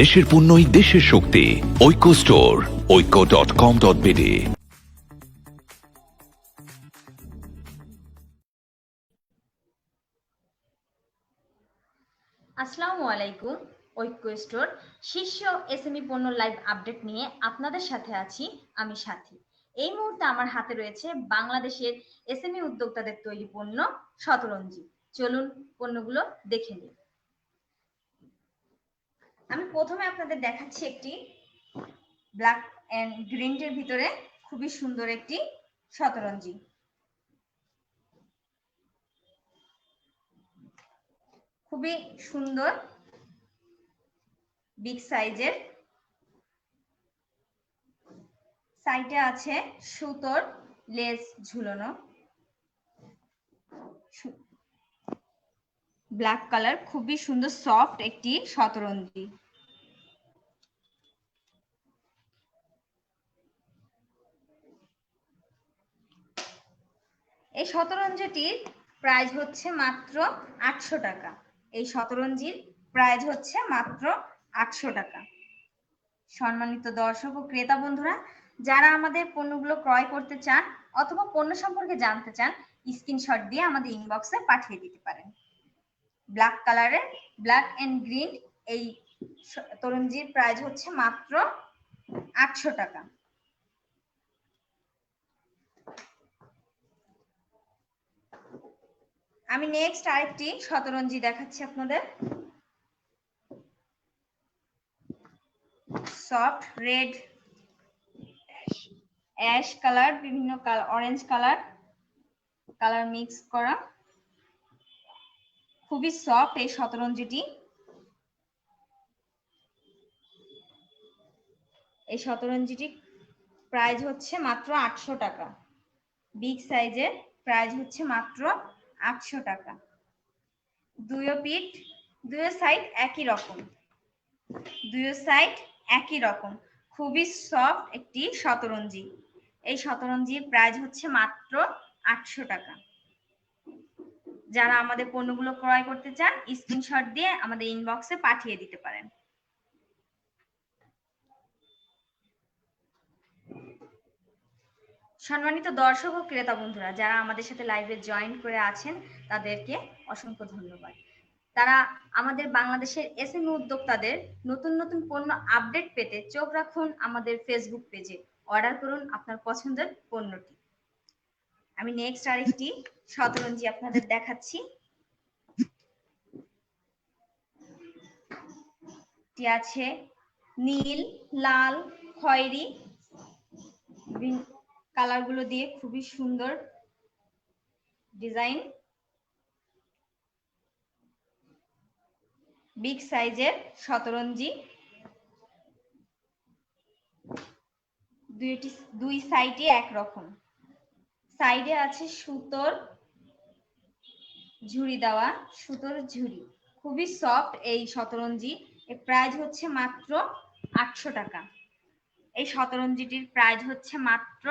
দেশের পণ্যই দেশের শক্তি। ঐক্য স্টোর ঐক্য ডট কম ডট বিডি আসসালামু আলাইকুম ঐক্য স্টোর শীর্ষ এসএমই পণ্য লাইভ আপডেট নিয়ে আপনাদের সাথে আছি আমি সাথী। এই মুহূর্তে আমার হাতে রয়েছে বাংলাদেশের এসএমই উদ্যোক্তাদের তৈরি পণ্য শতরঞ্জি। চলুন পণ্যগুলো দেখে নিই। আমি প্রথমে আপনাদের দেখাচ্ছি একটি ব্ল্যাক অ্যান্ড গ্রিনটের ভিতরে খুবই সুন্দর একটি শতরঞ্জি। খুবই সুন্দর বিগ সাইজের সাইডে আছে সুতোর লেস ঝুলানো। ব্ল্যাক কালার খুবই সুন্দর সফট একটি শতরঞ্জি। এই শতরঞ্জিটির প্রাইস হচ্ছে মাত্র আটশো টাকা। এই শতরঞ্জির প্রাইস হচ্ছে মাত্র আটশো টাকা। সম্মানিত দর্শক ও ক্রেতা বন্ধুরা, যারা আমাদের পণ্যগুলো ক্রয় করতে চান অথবা পণ্য সম্পর্কে জানতে চান স্ক্রিনশট দিয়ে আমাদের ইনবক্সে পাঠিয়ে দিতে পারেন। ব্ল্যাক কালারের ব্ল্যাক এন্ড গ্রিন এই তরুণজির প্রাইস হচ্ছে মাত্র আটশো টাকা। আমি নেক্সট আরেকটি শতরঞ্জি দেখাচ্ছি আপনাদের। সফট রেড অ্যাশ কালার বিভিন্ন colour orange colour colour mix করা। খুবই সফট এই শতরঞ্জিটি। এই শতরঞ্জিটি প্রাইস হচ্ছে মাত্র আটশো টাকা। বিগ সাইজের প্রাইস হচ্ছে মাত্র আটশো টাকা। দুয়ো পিঠ, দুয়ো সাইড একই রকম। দুয়ো সাইড একই রকম। খুবই সফট একটি শতরঞ্জি। এই শতরঞ্জির প্রাইস হচ্ছে মাত্র আটশো টাকা। যারা আমাদের পণ্যগুলো ক্রয় করতে চান স্ক্রিনশট দিয়ে আমাদের ইনবক্সে পাঠিয়ে দিতে পারেন। সম্মানিত দর্শক ও ক্রেতা বন্ধুরা, যারা আমাদের সাথে লাইভে জয়েন করে আছেন, তাদেরকে অসংখ্য ধন্যবাদ। তারা আমাদের বাংলাদেশের এসএমই উদ্যোক্তাদের নতুন নতুন পণ্য আপডেট পেতে চোখ রাখুন আমাদের ফেসবুক পেজে অর্ডার করুন আপনার পছন্দের পণ্যটি। আমি নেক্সট আরেকটি শতরঞ্জি আপনাদের দেখাচ্ছি। আছে নীল, লাল, খয়েরি। কালারগুলো দিয়ে খুবই সুন্দর ডিজাইন বিগ সাইজের শতরঞ্জি। দুইটি, দুই সাইডে একরকম। সাইডে আছে সুতোর ঝুড়ি দেওয়া, সুতোর ঝুড়ি। খুবই সফট এই শতরঞ্জি। এর প্রাইস হচ্ছে মাত্র আটশো টাকা। এই শতরঞ্জিটির প্রাইস হচ্ছে মাত্র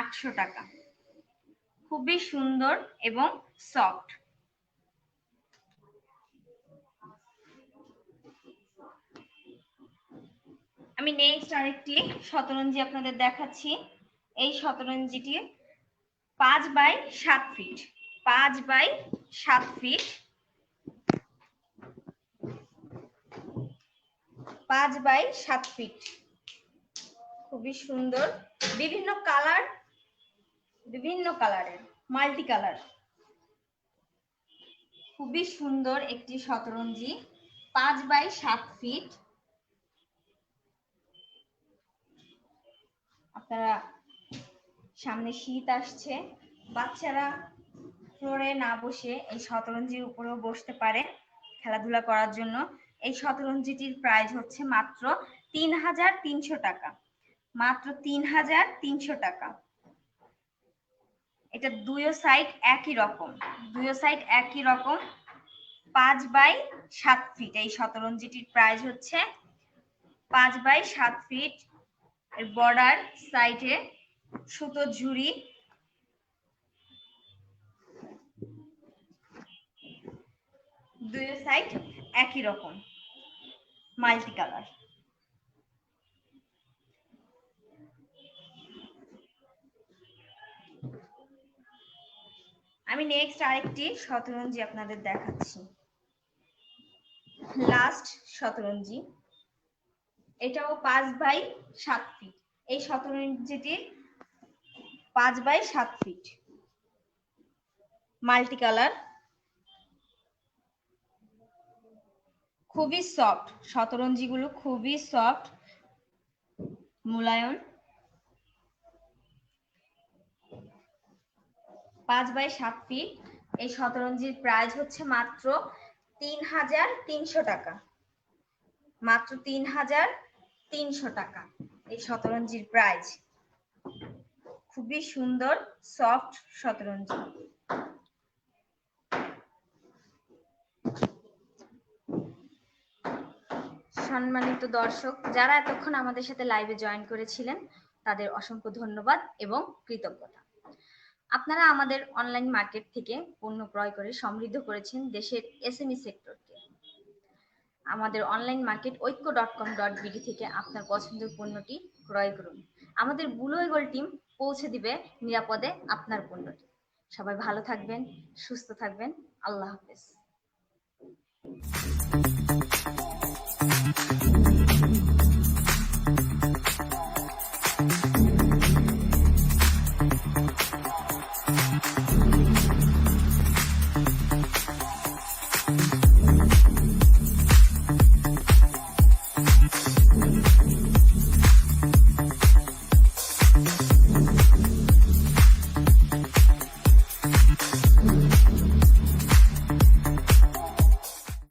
আটশো টাকা। খুবই সুন্দর এবং সফট আমি নেক্সট আরেকটি শতরঞ্জি আপনাদের দেখাচ্ছি। এই শতরঞ্জিটি পাঁচ বাই সাত ফিট পাঁচ বাই সাত ফিট পাঁচ বাই সাত ফিট খুবই সুন্দর। বিভিন্ন কালার, বিভিন্ন কালারের মাল্টি কালার খুবই সুন্দর একটি শতরঞ্জি। পাঁচ বাই সাত ফিট আপনারা সামনে শীত আসছে। বাচ্চারা ফ্লোরে না বসে এই শতরঞ্জির উপরেও বসতে পারে খেলাধুলা করার জন্য। এই শতরঞ্জিটির প্রাইস হচ্ছে মাত্র তিন হাজার তিনশো টাকা। মাত্র তিন হাজার তিনশো টাকা। এটা দুইও সাইড একই রকম। দুইও সাইড একই রকম। পাঁচ বাই সাত ফিট এই শতরঞ্জিটির প্রাইস হচ্ছে পাঁচ বাই সাত ফিট বর্ডার সাইডে সুতো ঝুড়ি দুইয়ের সাইড একই রকম মাল্টি কালার আমি নেক্সট আরেকটি শতরঞ্জি আপনাদের দেখাচ্ছি। লাস্ট শতরঞ্জি। এটাও পাঁচ বাই সাত ফিট এই শতরঞ্জিটি পাঁচ বাই সাত ফিট মাল্টি কালার খুবই সফট শতরঞ্জিগুলো খুবই সফট মুলায়ন পাঁচ বাই সাত ফিট এই শতরঞ্জির প্রাইস হচ্ছে মাত্র তিন হাজার তিনশো টাকা। মাত্র তিন হাজার তিনশো টাকা এই শতরঞ্জির প্রাইস খুবই সুন্দর সফট শতরঞ্জি। সম্মানিত দর্শক, যারা এতক্ষণ আমাদের সাথে লাইভে জয়েন করেছিলেন, তাদের অসংখ্য ধন্যবাদ এবং কৃতজ্ঞতা। আপনারা আমাদের অনলাইন মার্কেট থেকে পণ্য ক্রয় করে সমৃদ্ধ করেছেন দেশের এসএমই সেক্টরকে আমাদের online market Oikko dot com dot BD থেকে আপনার পছন্দের পণ্যটি ক্রয় করুন। আমাদের বুলো এগোল টিম পৌঁছে দিবে নিরাপদে আপনার পণ্যটি। সবাই ভালো থাকবেন, সুস্থ থাকবেন। আল্লাহ হাফেজ।